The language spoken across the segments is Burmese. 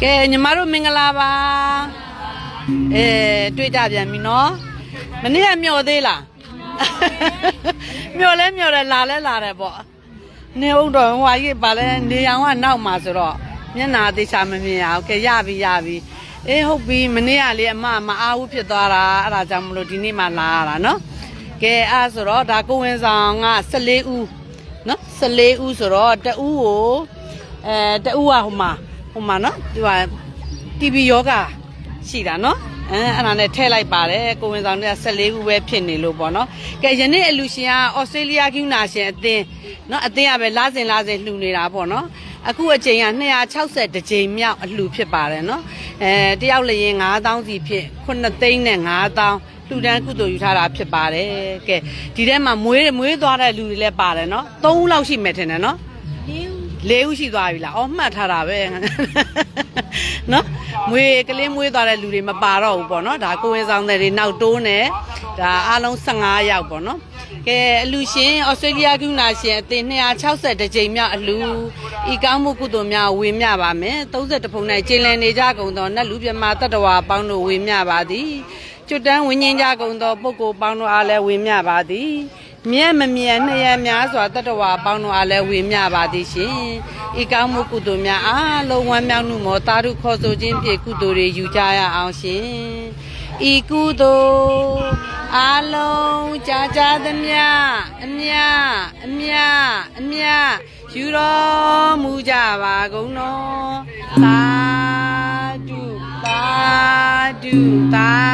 ကဲညီမတို့မင်္ဂလာပါအဲတွေ့ကြပြန်ပြီနော်မနေ့ကမျောသေးလားမျောလဲမျောတယ်လာလဲလာတယ်ပေါ့နေဦးတော့ဟွာကြီးပါလဲနေအောင်ကနောက်မှာဆိုတော့မျက်နာသေးချာမမြင်ရအောင်ကဲရပြီရပြီအေးဟုတ်ပြီမနေ့ကလေအမမအားဘူးဖြစ်သွားတာအဲ့ဒါကြောင့်မလို့ဒီနေ့မှလာရတာနော်ကဲအဲ့ဆိုတော့ဒါကိုဝင်ဆောင်က14ဦးနော်14ဦးဆိုတော့တဦးကို အဲတဦးကဟိုမှာဟိုမှာနော်ဒီက TB ယောဂရှိတာနော်အဲအဲ့ဒါနဲ့ထည့်လိုက်ပါတယ်ကိုဝင်ဆောင်တွေက14ခုပဲဖြစ်နေလို့ပေါ့နော်ကဲယနေ့အလူရှင်ကဩစတြေးလျကယူနာရှင်အသင်းနော်အသင်းကပဲလာစဉ်လာစဉ်လှူနေတာပေါ့နော်အခုအချိန်က260ကြိမ်မြောက်အလှူဖြစ်ပါတယ်နော်အဲတယောက်လျင်9000စီဖြစ်9သိန်းနဲ့9000လှူဒန်းကုသိုလ်ယူထားတာဖြစ်ပါတယ်ကဲဒီထဲမှာမွေးမွေးသွားတဲ့လူတွေလည်းပါတယ်နော်3ဦးလောက်ရှိမယ်ထင်တယ်နော် လေးဦးရှိသွားပြီလား။အော်မှတ်ထားတာပဲ။နော်။မွေကလေးမွေးသွားတဲ့လူတွေမပါတော့ဘူးပေါ့နော်။ဒါကိုဝင်ဆောင်တဲ့တွေနောက်တိုးနဲ့ဒါအားလုံး15ယောက်ပေါ့နော်။ကဲအလူရှင်ဩစတြေးလျကုနာရှင်အသင်း260ကြိမ်မြောက်အလူဤကောင်းမှုကုသိုလ်များဝေမျှပါမယ်။30ဖုန်၌ကျင်းလည်နေကြကုန်သောနတ်လူပြမတတ္တဝါပေါင်းတို့ဝေမျှပါသည်။ကျွတ်တန်းဝิญဉ်ကြကုန်သောပုဂ္ဂိုလ်ပေါင်းတို့အားလည်းဝေမျှပါသည်။ မြဲမမြဲနှစ်ရများစွာတတ္တဝါအပေါင်းတို့အားလည်းဝေမျှပါသည်ရှင်ဤကောင်းမှုကုသိုလ်များအားလုံးဝမ်းမြောက်မှုမောတာရုခေါ်ဆိုခြင်းဖြင့်ကုသိုလ်တွေယူကြရအောင်ရှင်ဤကုသိုလ်အားလုံးကြာကြာသမျှအမြအမြအမြယူတော်မူကြပါကုန်တော်သာဓုသာဓုသာ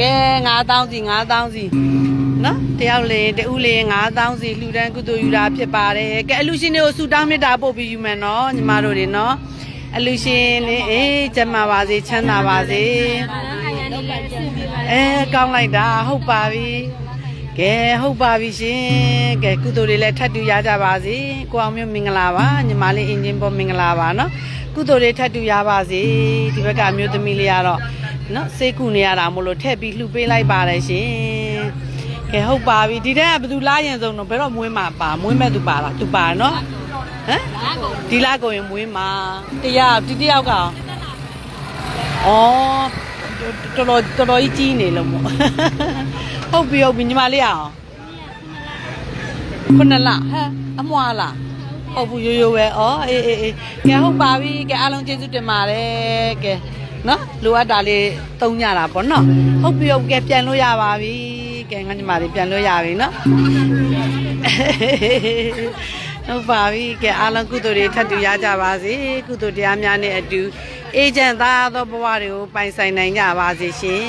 ကဲ9000စီ9000စီနော်တယောက်လေတဦးလေ9000စီလှူဒန်းကုသိုလ်ယူတာဖြစ်ပါတယ်ကဲအလူရှင်တွေကိုဆူတောင်းမေတ္တာပို့ပြီးယူမယ်နော်ညီမတို့တွေနော်အလူရှင်လေးအေးကျမ်းမာပါစေချမ်းသာပါစေအဲကောင်းလိုက်တာဟုတ်ပါပြီကဲဟုတ်ပါပြီရှင်ကဲကုသိုလ်တွေလည်းထပ်တူရကြပါစေကိုအောင်မျိုးမင်္ဂလာပါညီမလေးအင်ဂျင်ပေါ်မင်္ဂလာပါနော်ကုသိုလ်တွေထပ်တူရပါစေဒီဘက်ကအမျိုးသမီးလေးကတော့ နော်စေးကုနေရတာမို့လို့ထည့်ပြီးလှူပေးလိုက်ပါတယ်ရှင်ကဲဟုတ်ပါပြီဒီတဲ့ကဘယ်သူလာရင်ဆုံးတော့ဘယ်တော့မွေးမှာပါမွေးမဲ့သူပါလားသူပါနော်ဟမ်ဒီလာကုန်ရင်မွေးမှာတရားဒီတယောက်ကဩတော်တော်တော်တော်ကြီးကြီးနေလို့မို့ဟုတ်ပြီဟုတ်ပြီညီမလေးအောင်ခုနလားဟမ်အမွာလားဟုတ်ဘူးရိုးရိုးပဲဩအေးအေးအေးကဲဟုတ်ပါပြီကဲအားလုံးကျေးဇူးတင်ပါတယ်ကဲ နော်လိုအပ်တာလေးတုံးကြတာပေါ့နော်ဟုတ်ပြီဟုတ်ကဲပြန်လို့ရပါပြီကဲငါညီမလေးပြန်လို့ရပြီနော်ဟုတ်ပါပြီကဲအားလုံးကုသိုလ်တွေထပ်တူရကြပါစေကုသိုလ်တရားများနဲ့အတူအေဂျင့်သားသောဘဝတွေကိုပိုင်ဆိုင်နိုင်ကြပါစေရှင်